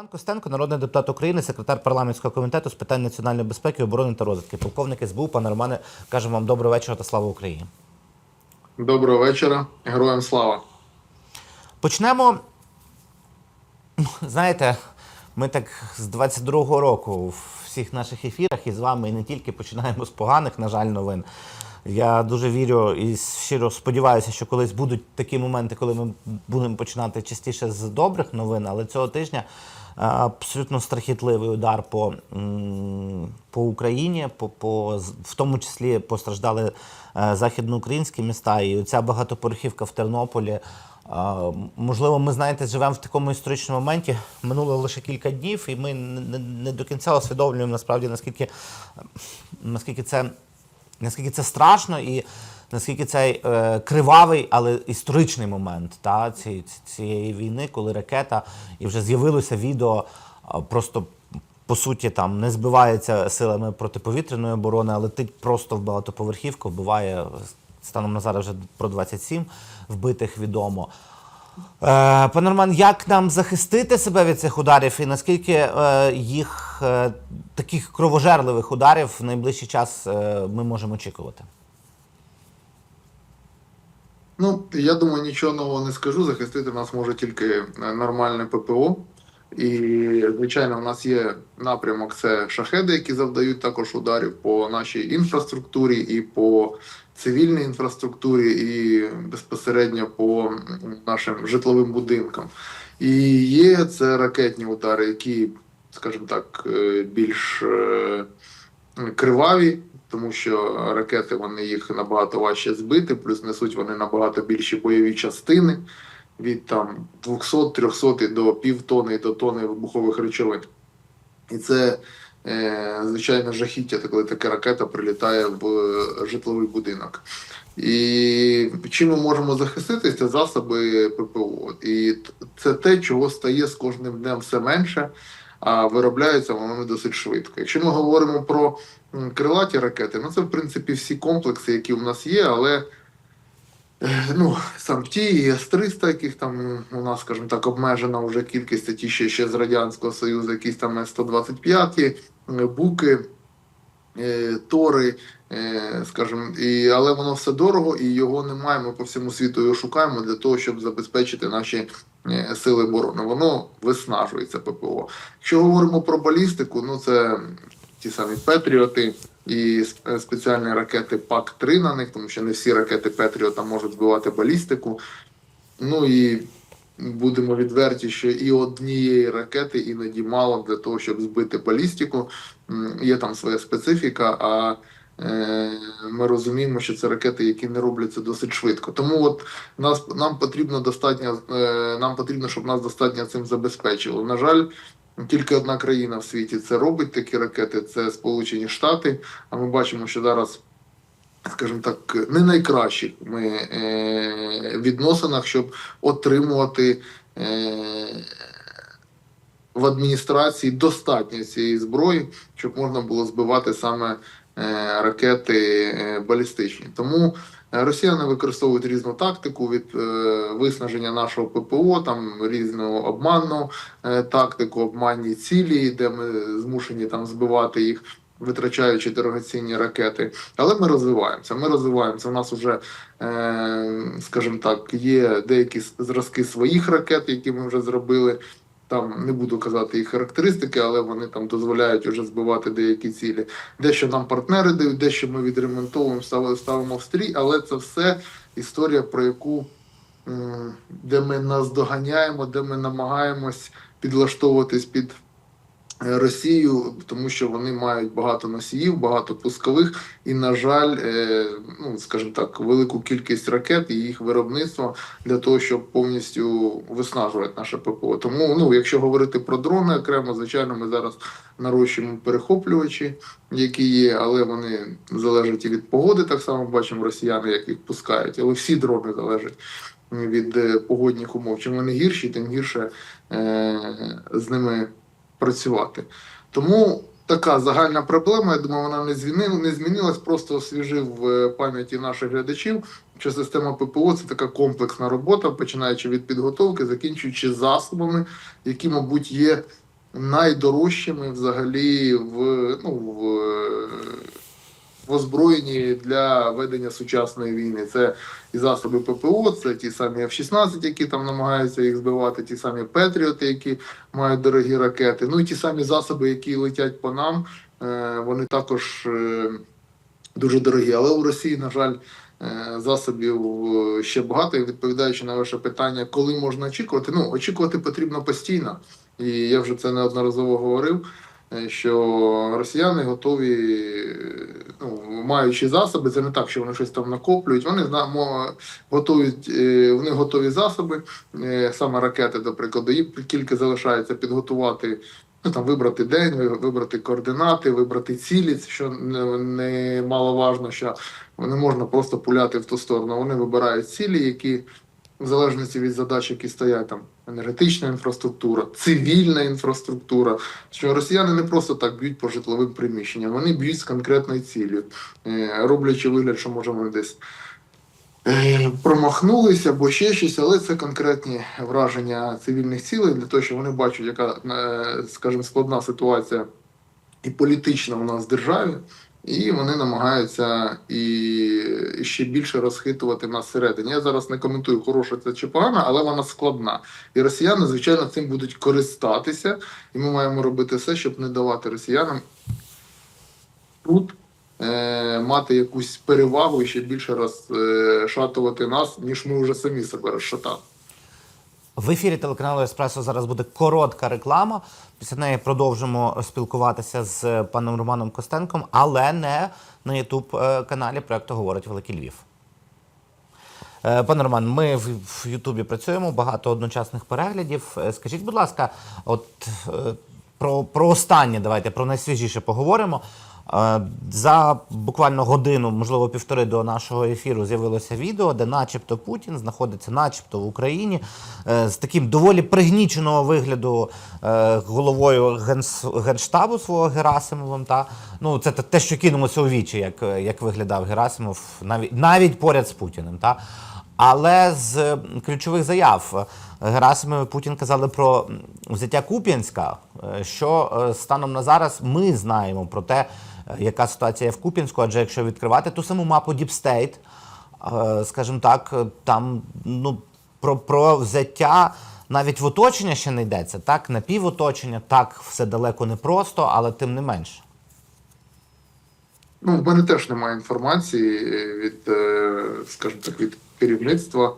Роман Костенко, народний депутат України, секретар парламентського комітету з питань національної безпеки, оборони та розвідки. Полковник СБУ, пане Романе, кажемо вам доброго вечора та слава Україні. Доброго вечора, героям слава. Почнемо. Знаєте, ми так з 22-го року в всіх наших ефірах і з вами і не тільки починаємо з поганих, на жаль, новин. Я дуже вірю і щиро сподіваюся, що колись будуть такі моменти, коли ми будемо починати частіше з добрих новин, але цього тижня абсолютно страхітливий удар по, по Україні, по, по, в тому числі постраждали е, західноукраїнські міста, і оця багатоповерхівка в Тернополі. Можливо, ми знаєте, живемо в такому історичному моменті. Минуло лише кілька днів, і ми не- не до кінця усвідомлюємо насправді наскільки, наскільки це наскільки це страшно і наскільки це е, кривавий, але історичний момент та, ці, цієї війни, коли ракета, і вже з'явилося відео просто. По суті, там не збивається силами протиповітряної оборони, а летить просто в багатоповерхівку, вбиває станом на зараз вже про 27 вбитих відомо. Е, пане Роман, як нам захистити себе від цих ударів, і наскільки е, їх е, таких кровожерливих ударів в найближчий час е, ми можемо очікувати? Ну, я думаю, нічого нового не скажу. Захистити нас може тільки е, нормальне ППО. І, звичайно, у нас є напрямок це шахеди, які завдають також ударів по нашій інфраструктурі і по цивільній інфраструктурі, і безпосередньо по нашим житловим будинкам. І є це ракетні удари, які, скажімо так, е, більш е, криваві, тому що ракети вони їх набагато важче збити, плюс несуть вони набагато більші бойові частини від там 200-300 до півтони до тони вибухових речовин. І це е, звичайно жахіття, коли така ракета прилітає в е, житловий будинок. І чим ми можемо захиститися? Це засоби ППО. І це те, чого стає з кожним днем все менше, а виробляються вони досить швидко. Якщо ми говоримо про крилаті ракети, ну це в принципі всі комплекси, які у нас є, але е, ну, сам ті і С-300, яких там у нас, скажімо так, обмежена вже кількість, ті ще, ще з Радянського Союзу, якісь там С-125, е, буки, тори, е, скажімо, і, але воно все дорого і його немає. Ми по всьому світу його шукаємо для того, щоб забезпечити наші е, сили оборони. Воно виснажується ППО. Якщо говоримо про балістику, ну це ті самі Петріоти і е, спеціальні ракети ПАК-3 на них, тому що не всі ракети Петріота можуть збивати балістику. Ну і будемо відверті, що і однієї ракети іноді мало для того, щоб збити балістику. Є там своя специфіка, а е, ми розуміємо, що це ракети, які не робляться досить швидко. Тому от нас нам потрібно достатньо, е, нам потрібно, щоб нас достатньо цим забезпечило. На жаль, тільки одна країна в світі це робить такі ракети, це Сполучені Штати. А ми бачимо, що зараз. Скажімо так, не найкращих ми е, відносинах, щоб отримувати в адміністрації достатньо цієї зброї, щоб можна було збивати саме е, ракети е, балістичні. Тому е, росіяни використовують різну тактику від виснаження нашого ППО, там різну обманну тактику, обманні цілі, де ми змушені там збивати їх. Витрачаючи дорогоцінні ракети, але ми розвиваємося. Ми розвиваємося. У нас вже, скажімо так, є деякі зразки своїх ракет, які ми вже зробили. Там не буду казати їх характеристики, але вони там дозволяють вже збивати деякі цілі. Дещо нам партнери дають, дещо ми відремонтовуємо, ставимо, в стрій, але це все історія, про яку де ми наздоганяємо, де ми намагаємось підлаштовуватись під Росію, тому що вони мають багато носіїв, багато пускових, і, на жаль, е, ну скажімо так, велику кількість ракет і їх виробництво для того, щоб повністю виснажувати наше ППО. Тому, ну, якщо говорити про дрони окремо, звичайно, ми зараз нарощуємо перехоплювачі, які є, але вони залежать і від погоди. Так само бачимо росіяни, як їх пускають, але всі дрони залежать. Від е, погодних умов. Чим вони гірші, тим гірше е, з ними працювати. Тому така загальна проблема. Я думаю, вона не змінила, не змінилась, просто освіжив в е, пам'яті наших глядачів, що система ППО це така комплексна робота, починаючи від підготовки, закінчуючи засобами, які, мабуть, є найдорожчими взагалі в, ну, в, в озброєнні для ведення сучасної війни. Це і засоби ППО, це ті самі F-16, які там намагаються їх збивати, ті самі Петріоти, які мають дорогі ракети. Ну і ті самі засоби, які летять по нам, е, вони також е, дуже дорогі. Але у Росії, на жаль, е, засобів ще багато. І відповідаючи на ваше питання, коли можна очікувати, ну очікувати потрібно постійно. І я вже це неодноразово говорив. Е, Що росіяни готові, ну маючи засоби, це не так, що вони щось там накоплюють. Вони готують, е, вони готові засоби, е, саме ракети, до прикладу, їм тільки залишається підготувати. Ну там вибрати день, вибрати координати, вибрати цілі, що не, не маловажно, що не можна просто пуляти в ту сторону. Вони вибирають цілі, які в залежності від задач, які стоять там енергетична інфраструктура, цивільна інфраструктура. Що росіяни не просто так б'ють по житловим приміщенням, вони б'ють з конкретною ціллю, е, роблячи вигляд, що може вони десь е, промахнулися або ще щось, але це конкретні враження цивільних цілей для того, щоб вони бачать, яка, е, скажімо, складна ситуація і політична у нас в державі. І вони намагаються і ще більше розхитувати нас всередині. Я зараз не коментую, хороша це чи погана, але вона складна. І росіяни, звичайно, цим будуть користатися, і ми маємо робити все, щоб не давати росіянам тут е, мати якусь перевагу і ще більше розшатувати нас, ніж ми вже самі себе розшатали. В ефірі телеканалу Еспресо зараз буде коротка реклама. Після неї продовжимо спілкуватися з паном Романом Костенком, але не на Ютуб каналі проекту Говорить Великий Львів. Е, Пане Роман, ми в Ютубі працюємо, багато одночасних переглядів. Е, Скажіть, будь ласка, от е, про, про останнє давайте, про найсвіжіше поговоримо. Е, За буквально годину, можливо, півтори до нашого ефіру з'явилося відео, де начебто Путін знаходиться, начебто в Україні, е, з таким доволі пригніченого вигляду е, головою генштабу свого Герасимовим. Та? Ну, це те- що кинулося у вічі, як, як виглядав Герасимов, навіть, навіть поряд з Путіним. Та? Але з ключових заяв Герасимов і Путін казали про взяття Куп'янська, що станом на зараз ми знаємо про те, яка ситуація в Куп'янську, адже якщо відкривати ту саму мапу е, скажімо так, е, там ну, про, про взяття навіть в оточення ще не йдеться, так, напівоточення, так, все далеко не просто, але тим не менше. Ну, в мене теж немає інформації від, е, скажімо так, від керівництва, е,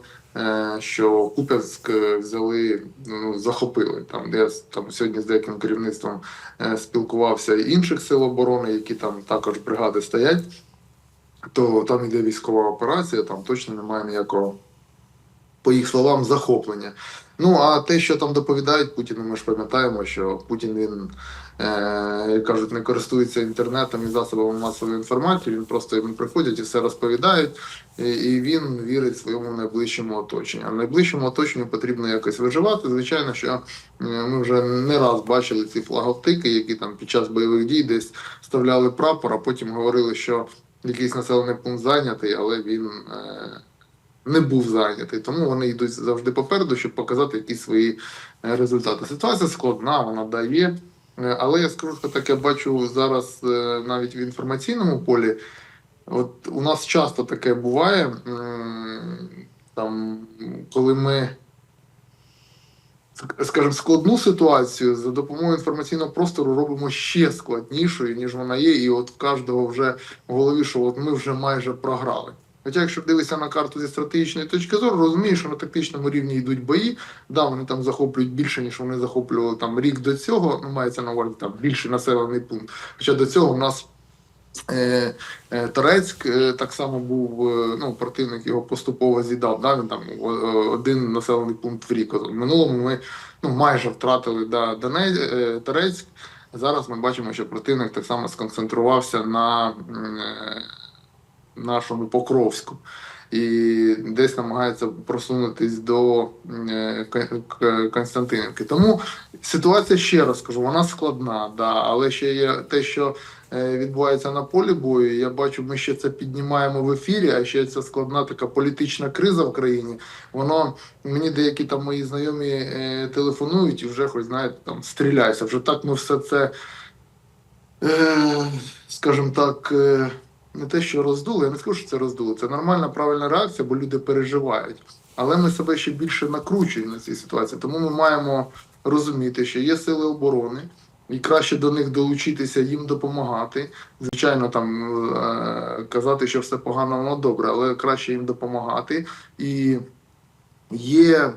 що Куп'янськ е, взяли, ну, захопили. Там, я там сьогодні з деяким керівництвом е, спілкувався і інших сил оборони, які там також бригади стоять, то там іде військова операція, там точно немає ніякого, по їх словам, захоплення. Ну а те, що там доповідають Путіну, ми ж пам'ятаємо, що Путін він е, кажуть, не користується інтернетом і засобами масової інформації. Він просто йому приходять і все розповідають, і, і він вірить своєму найближчому оточенню. А найближчому оточенню потрібно якось виживати. Звичайно, що е, ми вже не раз бачили ці флаговтики, які там під час бойових дій десь вставляли прапор, а потім говорили, що якийсь населений пункт зайнятий, але він. Е, не був зайнятий, тому вони йдуть завжди попереду, щоб показати якісь свої е, результати. Ситуація складна, вона дає. Е, Але я скажу, що таке бачу зараз е, навіть в інформаційному полі. От у нас часто таке буває, там, коли ми, ск- скажімо, складну ситуацію за допомогою інформаційного простору робимо ще складнішою, ніж вона є, і от в кожного вже в голові, що от ми вже майже програли. Хоча, якщо дивитися на карту зі стратегічної точки зору, розумієш, що на тактичному рівні йдуть бої. Да, вони там захоплюють більше, ніж вони захоплювали там рік до цього. Ну, мається на увазі там більший населений пункт. Хоча до цього у нас е, е, Торецьк е, так само був, ну, противник його поступово з'їдав. Да, він там один населений пункт в рік. В минулому ми ну, майже втратили да, Донець, Торецьк. Зараз ми бачимо, що противник так само сконцентрувався на нашому Покровську. і десь намагається просунутись до е, Константинівки. Тому ситуація ще раз кажу, вона складна, да, але ще є те, що е, відбувається на полі бою. Я бачу, ми ще це піднімаємо в ефірі. А ще ця складна така політична криза в країні. Воно мені деякі там мої знайомі е, телефонують і вже хоч знаєте, там стріляйся. Вже так ми все це, скажімо так. Не те, що роздули, я не скажу, що це роздули. Це нормальна, правильна реакція, бо люди переживають. Але ми себе ще більше накручуємо на цій ситуації. Тому ми маємо розуміти, що є сили оборони, і краще до них долучитися, їм допомагати. Звичайно, там е, казати, що все погано, воно добре, але краще їм допомагати. І є,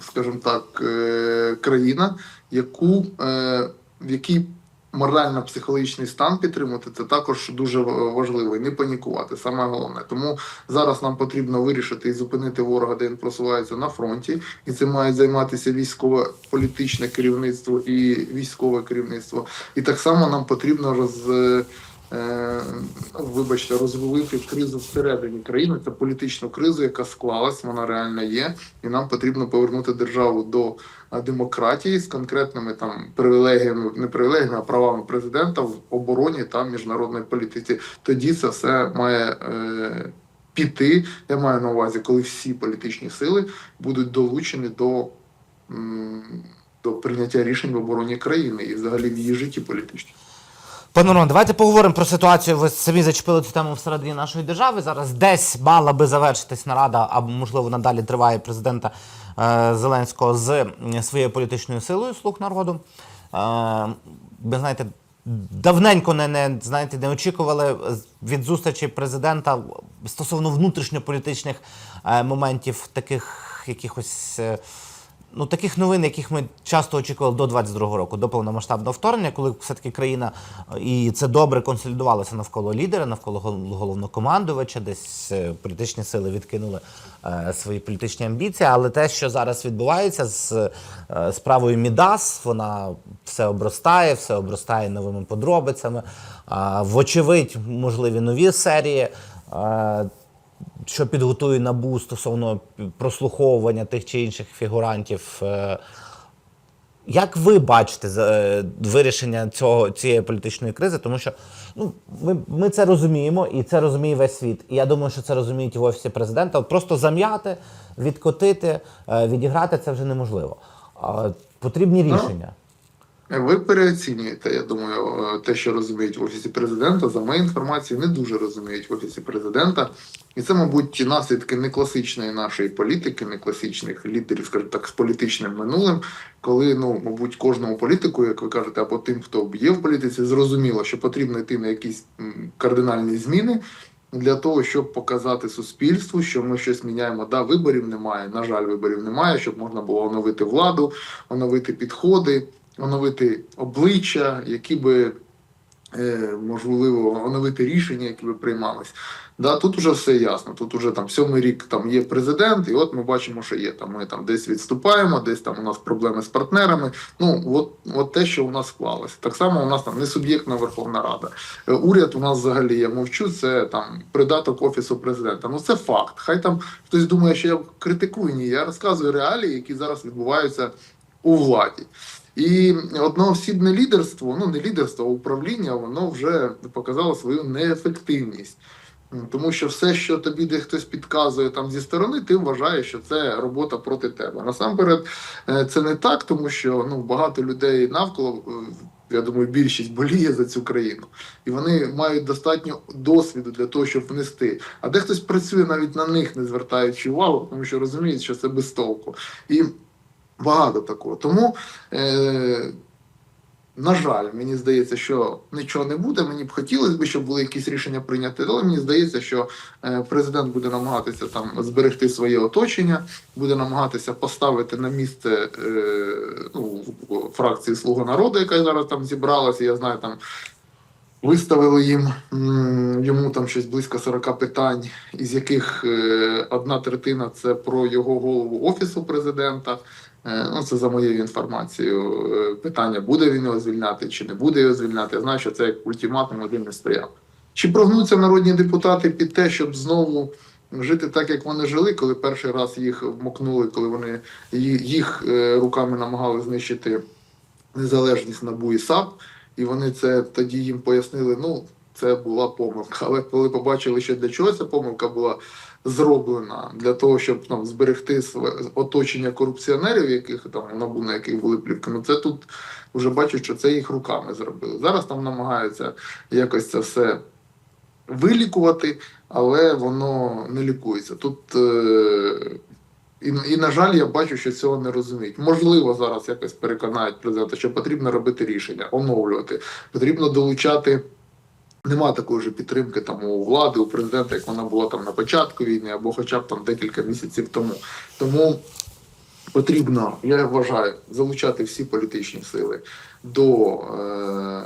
скажімо так, е, країна, яку, е, в якій морально-психологічний стан підтримати, це також дуже важливо. І не панікувати, саме головне. Тому зараз нам потрібно вирішити і зупинити ворога, де він просувається на фронті, і це має займатися військове політичне керівництво і військове керівництво. І так само нам потрібно роз. Е, е, Вибачте, розвалити кризу всередині країни. Це політичну кризу, яка склалась, вона реально є, і нам потрібно повернути державу до демократії з конкретними там привілегіями, не привілегіями, а правами президента в обороні та міжнародній політиці. Тоді це все має е, піти. Я маю на увазі, коли всі політичні сили будуть долучені до, до прийняття рішень в обороні країни і взагалі в її житті політичній. Пане Роман, давайте поговоримо про ситуацію. Ви самі зачепили цю тему всередині нашої держави. Зараз десь мала би завершитись нарада, або можливо надалі триває президента е, Зеленського з своєю політичною силою слуг народу. Е, ви знаєте, давненько не, не знаєте, не очікували від зустрічі президента стосовно внутрішньополітичних е, моментів, таких якихось. е, ну, таких новин, яких ми часто очікували до 22-го року, до повномасштабного вторгнення, коли все-таки країна е, і це добре консолідувалася навколо лідера, навколо гол- головнокомандувача, десь е, політичні сили відкинули е, свої політичні амбіції. Але те, що зараз відбувається з е, справою Мідас, вона все обростає, все обростає новими подробицями. А, вочевидь, можливі нові серії. Е, що підготує набу стосовно прослуховування тих чи інших фігурантів. Е, Як ви бачите е, вирішення цього, цієї політичної кризи? Тому що ну, ми, ми це розуміємо, і це розуміє весь світ. І я думаю, що це розуміють і в офісі президента. От просто зам'яти, відкотити, е, відіграти це вже неможливо. Потрібні Ну, рішення. Ви переоцінюєте, я думаю, е, те, що розуміють в офісі президента. За моєю інформацією, не дуже розуміють в офісі президента, і це, мабуть, наслідки не класичної нашої політики, не класичних лідерів, скажімо так, з політичним минулим, коли ну, мабуть, кожному політику, як ви кажете, або тим, хто є в політиці, зрозуміло, що потрібно йти на якісь кардинальні зміни. Для того щоб показати суспільству, що ми щось міняємо. Да, виборів немає. На жаль, виборів немає, щоб можна було оновити владу, оновити підходи, оновити обличчя, які би е, можливо оновити рішення, які би приймались. Да, тут уже все ясно. Тут уже там сьомий рік там є президент, і от ми бачимо, що є там. Ми там десь відступаємо, десь там у нас проблеми з партнерами. Ну от, от те, що у нас склалося. Так само у нас там не суб'єктна Верховна Рада. Е, Уряд у нас взагалі я мовчу. Це там придаток офісу президента. Ну це факт. Хай там хтось думає, що я критикую. Ні, я розказую реалії, які зараз відбуваються у владі. І одноосібне лідерство, ну не лідерство, а управління, воно вже показало свою неефективність. Тому що все, що тобі де хтось підказує там зі сторони, ти вважаєш, що це робота проти тебе. Насамперед, е, це не так, тому що ну багато людей навколо. е, Я думаю, більшість боліє за цю країну, і вони мають достатньо досвіду для того, щоб внести. А де хтось працює навіть на них, не звертаючи увагу, тому що розуміють, що це без толку. І багато такого. Тому, е, на жаль, мені здається, що нічого не буде. Мені б хотілося б, щоб були якісь рішення прийняті, але мені здається, що е, президент буде намагатися там зберегти своє оточення, буде намагатися поставити на місце е, ну, фракції Слуга народу, яка зараз там зібралася. Я знаю, там Виставили їм йому там щось близько 40 питань, із яких е, одна третина це про його голову офісу президента. Е, ну це за моєю інформацією. Е, питання буде він його звільняти чи не буде його звільняти. Я знаю, що це як ультиматум один не стояв. Чи прогнуться народні депутати під те, щоб знову жити так, як вони жили, коли перший раз їх вмокнули, коли вони їх е, руками намагали знищити незалежність НАБУ і САП, і вони це тоді їм пояснили. Ну, це була помилка. Але коли побачили, що для чого ця помилка була зроблена, для того, щоб там зберегти своє оточення корупціонерів, яких там НАБУ, на яких були плівки, ну це тут вже бачать, що це їх руками зробили. Зараз там намагаються якось це все вилікувати, але воно не лікується. Тут е, і, і, на жаль, я бачу, що цього не розуміють. Можливо, зараз якось переконають президента, що потрібно робити рішення, оновлювати, потрібно долучати. Нема такої ж підтримки там у влади, у президента, як вона була там на початку війни, або хоча б там декілька місяців тому. Тому потрібно, я вважаю, залучати всі політичні сили до е,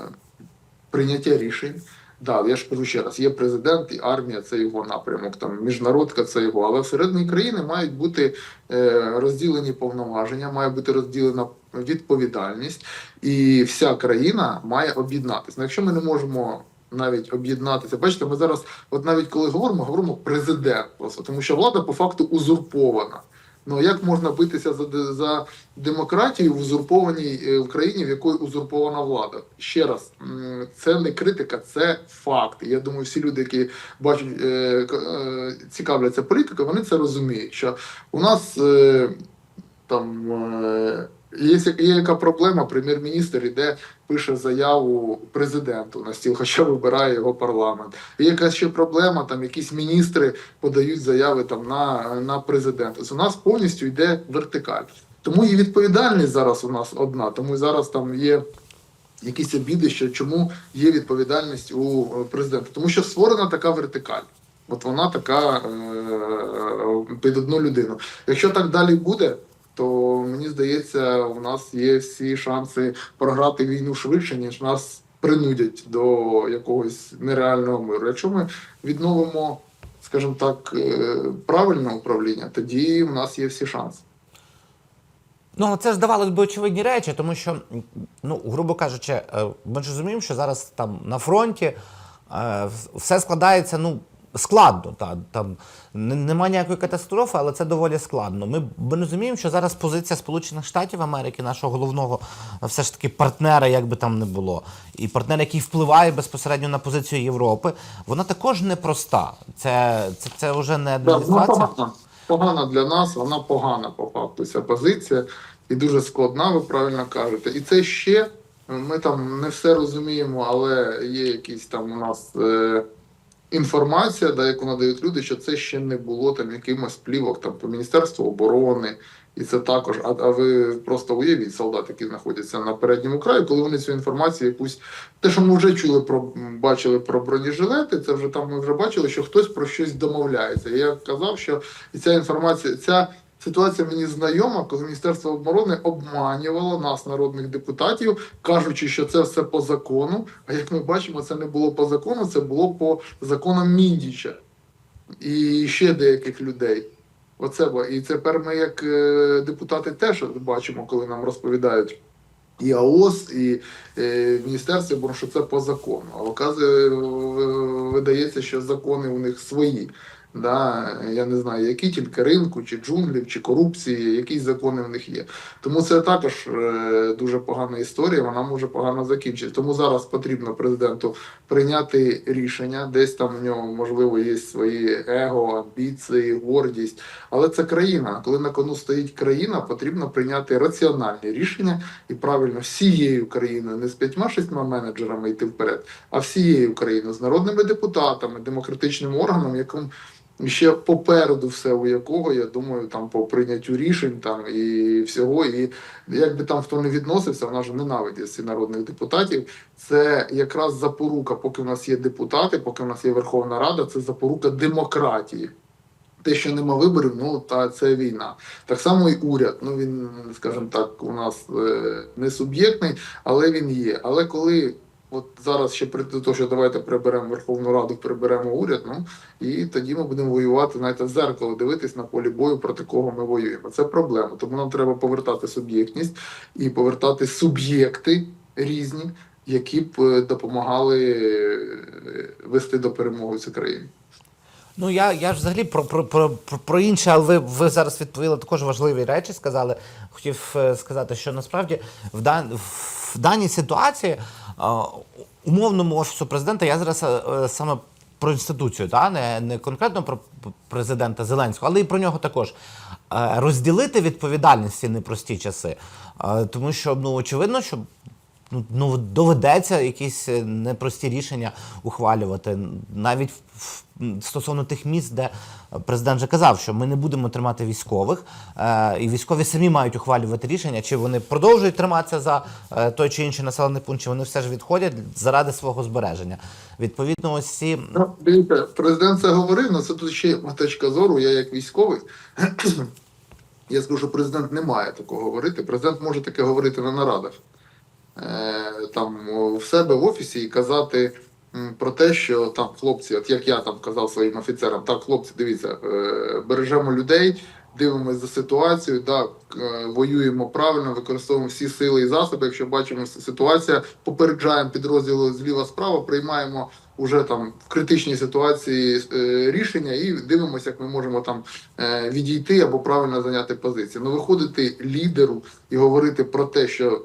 прийняття рішень. Да, я ж кажу ще раз: є президент і армія це його напрямок, там міжнародка це його. Але всередині країни мають бути е, розділені повноваження, має бути розділена відповідальність, і вся країна має об'єднатися. Ну, якщо ми не можемо навіть об'єднатися, бачите, ми зараз, от навіть коли говоримо, говоримо президент, просто тому що влада по факту узурпована. Ну як можна битися за, за демократію в узурпованій е, в країні, в якої узурпована влада? Ще раз, це не критика, це факти. Я думаю, всі люди, які бачать, е, е, цікавляться політикою, вони це розуміють. Що у нас е, там е, є, є яка проблема, прем'єр-міністр іде, пише заяву президенту на стіл, хоча вибирає його парламент. Є якась ще проблема, там якісь міністри подають заяви там на, на президента. У нас повністю йде вертикаль. Тому і відповідальність зараз у нас одна. Тому зараз там є якісь обіди, що чому є відповідальність у е, президента. Тому що створена така вертикаль. От вона така е, під одну людину. Якщо так далі буде, то мені здається, у нас є всі шанси програти війну швидше, ніж нас принудять до якогось нереального миру. Якщо ми відновимо, скажімо так, е, правильне управління, тоді у нас є всі шанси. Ну, це ж здавалось би очевидні речі, тому що, ну, грубо кажучи, е, ми ж розуміємо, що зараз там на фронті е, все складається ну, складно. Та, там нема ніякої катастрофи, але це доволі складно. Ми, ми розуміємо, що зараз позиція Сполучених Штатів Америки, нашого головного все ж таки партнера, як би там не було, і партнера, який впливає безпосередньо на позицію Європи, вона також непроста. Це, це, це вже не адміністрація. погана. Погана для нас, вона погана по факту. Ця позиція і дуже складна, ви правильно кажете. І це ще ми там не все розуміємо, але є якісь там у нас е, інформація, да, яку надають люди, що це ще не було там якимось плівок там по Міністерству оборони. І це також, а, а ви просто уявіть солдат, які знаходяться на передньому краю, коли вони цю інформацію якусь те, що ми вже чули про бачили про бронежилети, це вже там ми вже бачили, що хтось про щось домовляється. Я казав, що ця інформація, ця ситуація мені знайома, коли Міністерство оборони обманювало нас, народних депутатів, кажучи, що це все по закону. А як ми бачимо, це не було по закону, це було по законам Міндіча і ще деяких людей. Оце бо і тепер ми, як е, депутати, теж бачимо, коли нам розповідають і АОС, і е, Міністерство оборони, що це по закону. А оказує, видається, що закони у них свої. Да, я не знаю, які тільки ринку, чи джунглів, чи корупції, якісь закони в них є. Тому це також е, дуже погана історія, вона може погано закінчитися. Тому зараз потрібно президенту прийняти рішення. Десь там у нього можливо є свої его, амбіції, гордість. Але це країна. Коли на кону стоїть країна, потрібно прийняти раціональні рішення і правильно всією країною, не з п'ятьма-шістьма менеджерами йти вперед, а всією країною з народними депутатами, демократичним органом, яким ще попереду все, у якого, я думаю, там по прийняттю рішень там і всього. І як би там хто не відносився, вона ж ненавидить всіх народних депутатів. Це якраз запорука, поки в нас є депутати, поки в нас є Верховна Рада, це запорука демократії. Те, що нема виборів, ну та це війна. Так само і уряд. Ну він, скажімо так, у нас е, не суб'єктний, але він є. Але коли от зараз ще до того, що давайте приберемо Верховну Раду, приберемо уряд, ну і тоді ми будемо воювати, знаєте, в зеркало дивитись на полі бою, проти кого ми воюємо. Це проблема. Тому нам треба повертати суб'єктність і повертати суб'єкти різні, які б е, допомагали е, вести до перемоги цю країну. Ну я, я ж взагалі про, про, про, про, інше, але ви, ви зараз відповіли також важливі речі. Сказали. Хотів е, сказати, що насправді в, дан, в даній ситуації умовному офісу президента я зараз е, саме про інституцію, та не, не конкретно про президента Зеленського, але і про нього також. Е, розділити відповідальність ці непрості часи. Е, тому що ну очевидно, що ну, ну, доведеться якісь е, непрості рішення ухвалювати. Навіть стосовно тих місць, де президент вже казав, що ми не будемо тримати військових, е, і військові самі мають ухвалювати рішення, чи вони продовжують триматися за е, той чи інший населений пункт, чи вони все ж відходять заради свого збереження. Відповідно, ось ці Ну, президент це говорив, але це тут ще є точка зору. Я як військовий. Я скажу, що президент не має такого говорити. Президент може таке говорити на нарадах. Е, там в себе в офісі і казати про те, що там хлопці, от як я там казав своїм офіцерам, так, хлопці, дивіться, е, бережемо людей, дивимося за ситуацією, так, е, воюємо правильно, використовуємо всі сили і засоби. Якщо бачимо с- ситуація, попереджаємо підрозділи зліва справа, приймаємо уже там в критичній ситуації рішення і дивимося, як ми можемо там відійти або правильно зайняти позицію. Ну, виходити лідеру і говорити про те, що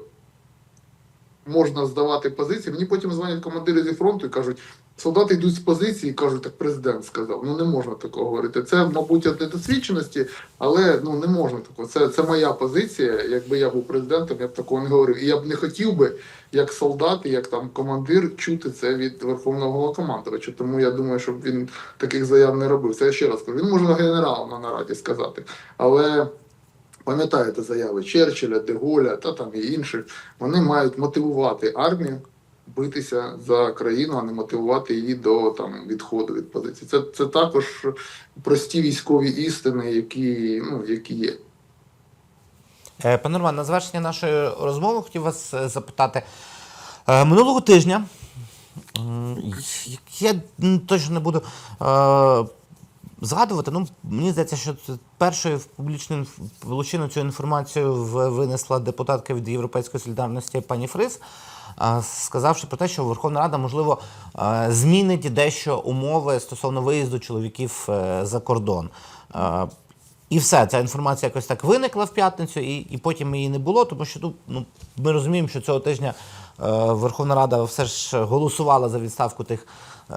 можна здавати позиції. Мені потім дзвонять командири зі фронту і кажуть, солдати йдуть з позиції і кажуть, так президент сказав. Ну не можна такого говорити. Це, мабуть, від недосвідченості, але ну не можна такого. Це, це моя позиція. Якби я був президентом, я б такого не говорив. І я б не хотів би, як солдат, і як там командир, чути це від верховного головнокомандувача. Тому я думаю, щоб він таких заяв не робив. Це я ще раз кажу. Він може генералам на нараді сказати, але. Пам'ятаєте заяви Черчилля, Деголя та там і інших. Вони мають мотивувати армію битися за країну, а не мотивувати її до там відходу від позиції. Це, це також прості військові істини, які, ну, які є. Е, Пане Роман, на завершення нашої розмови хотів вас е, запитати. Е, Минулого тижня я точно не буду згадувати. Ну, мені здається, що першою в публічну інф- цю інформацію винесла депутатка від Європейської солідарності пані Фрис, сказавши про те, що Верховна Рада, можливо, змінить дещо умови стосовно виїзду чоловіків е, за кордон. І все, ця інформація якось так виникла в п'ятницю, і, і потім її не було, тому що ну, ну, ми розуміємо, що цього тижня е, Верховна Рада все ж голосувала за відставку тих, е,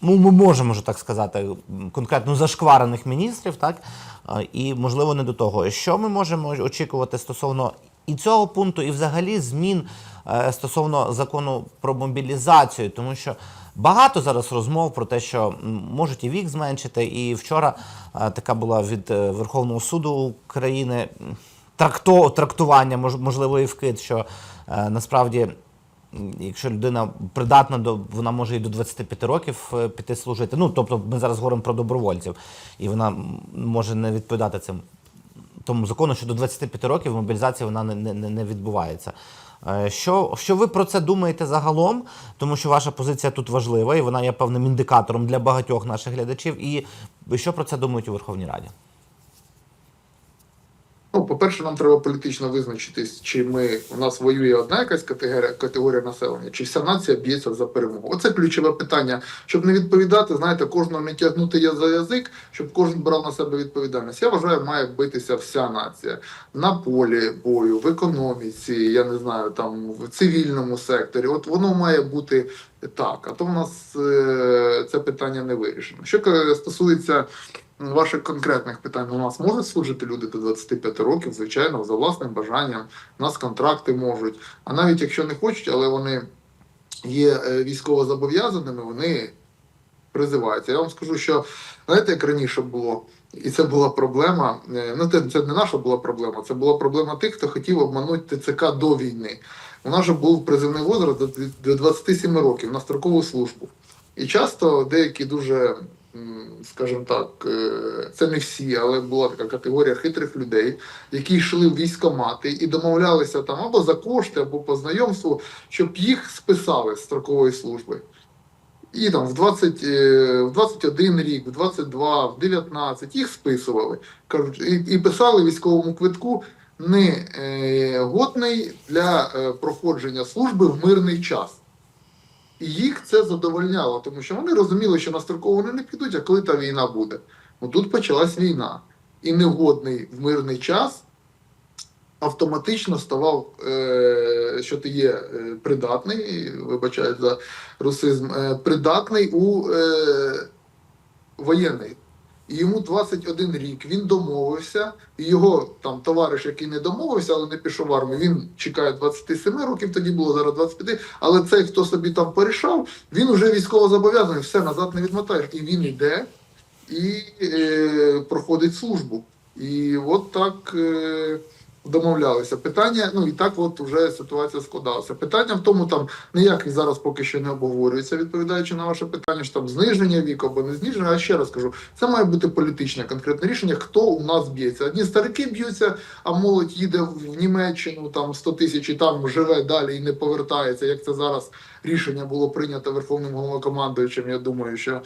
ну, ми можемо вже так сказати, конкретно зашкварених міністрів, так? І, можливо, не до того. Що ми можемо очікувати стосовно і цього пункту, і взагалі змін е, стосовно закону про мобілізацію, тому що багато зараз розмов про те, що можуть і вік зменшити. І вчора е, така була від е, Верховного суду України м, тракто, трактування, мож- можливо, і вкид, що е, насправді. Якщо людина придатна до вона може і до 25 років е, піти служити. Ну тобто, ми зараз говоримо про добровольців, і вона може не відповідати цим тому закону, що до 25 років мобілізація вона не, не, не- не відбувається. Е, Що, що ви про це думаєте загалом? Тому що ваша позиція тут важлива, і вона є певним індикатором для багатьох наших глядачів. І що про це думають у Верховній Раді? Ну, по-перше, нам треба політично визначитись, чи ми у нас воює одна якась категорія, категорія населення, чи вся нація б'ється за перемогу. Оце ключове питання, щоб не відповідати, знаєте, кожного не тягнути я за язик, щоб кожен брав на себе відповідальність. Я вважаю, має битися вся нація на полі бою, в економіці, я не знаю, там в цивільному секторі. От воно має бути так. А то в нас е, це питання не вирішено. Що стосується ваших конкретних питань. У нас можуть служити люди до 25 років, звичайно, за власним бажанням. У нас контракти можуть. А навіть якщо не хочуть, але вони є е, військово зобов'язаними, вони призиваються. Я вам скажу, що знаєте, як раніше було, і це була проблема. е, Ну, це, це не наша була проблема, це була проблема тих, хто хотів обманути ТЦК до війни. У нас же був призивний возраст до, до 27 років на строкову службу. І часто деякі дуже, скажімо так, е, це не всі, але була така категорія хитрих людей, які йшли в військомати і домовлялися там або за кошти, або по знайомству, щоб їх списали з строкової служби. І там в 20, е, в 21 рік, в 22, в 19 їх списували. Кажуть, і, і писали військовому квитку не е, годний для е, проходження служби в мирний час. І їх це задовольняло, тому що вони розуміли, що на строково вони не підуть, а коли та війна буде. Ну тут почалась війна. І негодний в мирний час автоматично ставав, е, що ти є е, придатний, вибачаю за русизм, е, придатний у воєнний. Йому 21 рік, він домовився, його там товариш, який не домовився, але не пішов в армію, він чекає 27 років, тоді було зараз 25, але цей, хто собі там порішав, він уже військово зобов'язаний, все назад не відмотаєш. І він йде і е, проходить службу. І от так е, домовлялися. Питання, ну і так от вже ситуація складалася. Питання в тому, там ніяких зараз поки що не обговорюється, відповідаючи на ваше питання, що там зниження віку або не зниження. А ще раз кажу, це має бути політичне конкретне рішення, хто у нас б'ється. Одні старики б'ються, а молодь їде в Німеччину там 100 тисяч і там живе далі і не повертається. Як це зараз рішення було прийнято Верховним головнокомандуючим, я думаю, що.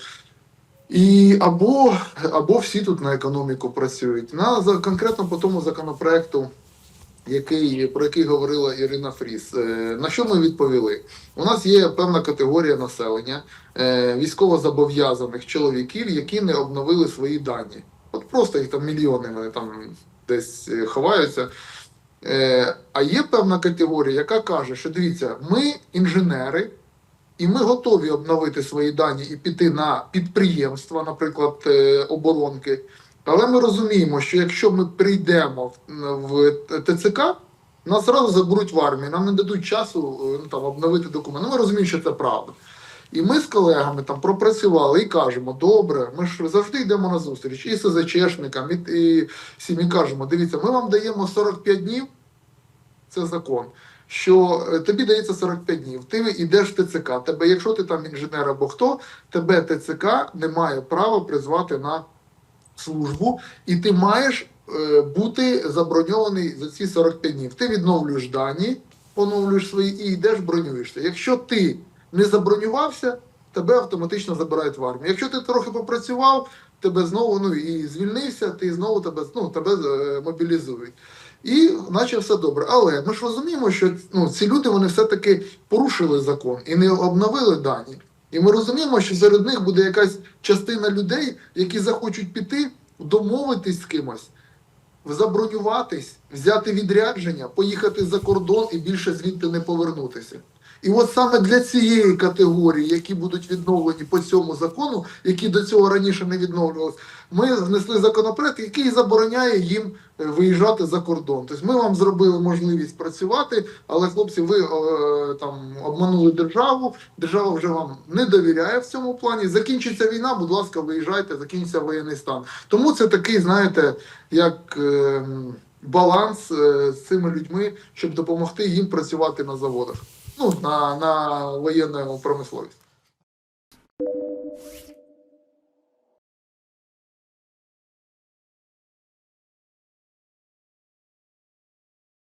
І або, або всі тут на економіку працюють. На за конкретно по тому законопроекту, який про який говорила Ірина Фріс. Е, На що ми відповіли? У нас є певна категорія населення е, військовозобов'язаних чоловіків, які не обновили свої дані. От просто їх там мільйони вони там десь е, ховаються. А є певна категорія, яка каже, що дивіться, ми інженери. І ми готові обновити свої дані і піти на підприємства, наприклад, оборонки. Але ми розуміємо, що якщо ми прийдемо в, ТЦК, нас одразу заберуть в армію, нам не дадуть часу е, ну, там, обновити документи. Ну, ми розуміємо, що це правда. І ми з колегами там пропрацювали і кажемо: добре, ми ж завжди йдемо на зустріч і СЗЧшникам, і, і всім і кажемо: дивіться, ми вам даємо 45 днів, це закон що е, тобі дається 45 днів. Ти йдеш в ТЦК. Тебе, якщо ти там інженер або хто, тебе ТЦК не має права призвати на службу, і ти маєш е, бути заброньований за ці 45 днів. Ти відновлюєш дані, поновлюєш свої і йдеш бронюєшся. Якщо ти не забронювався, тебе автоматично забирають в армію. Якщо ти трохи попрацював, тебе знову ну і звільнився, ти знову тебе ну, тебе е, мобілізують. І наче все добре. Але ми ж розуміємо, що ну, ці люди вони все-таки порушили закон і не обновили дані. І ми розуміємо, що серед них буде якась частина людей, які захочуть піти, домовитись з кимось, забронюватись, взяти відрядження, поїхати за кордон і більше звідти не повернутися. І от саме для цієї категорії, які будуть відновлені по цьому закону, які до цього раніше не відновлювалися, ми внесли законопроект, який забороняє їм е, виїжджати за кордон. Тобто ми вам зробили можливість працювати, але хлопці, ви е, там обманули державу. Держава вже вам не довіряє в цьому плані. Закінчиться війна, будь ласка, виїжджайте, закінчиться воєнний стан. Тому це такий, знаєте, як. Е, Баланс е, з цими людьми, щоб допомогти їм працювати на заводах, ну на, на воєнну промисловість.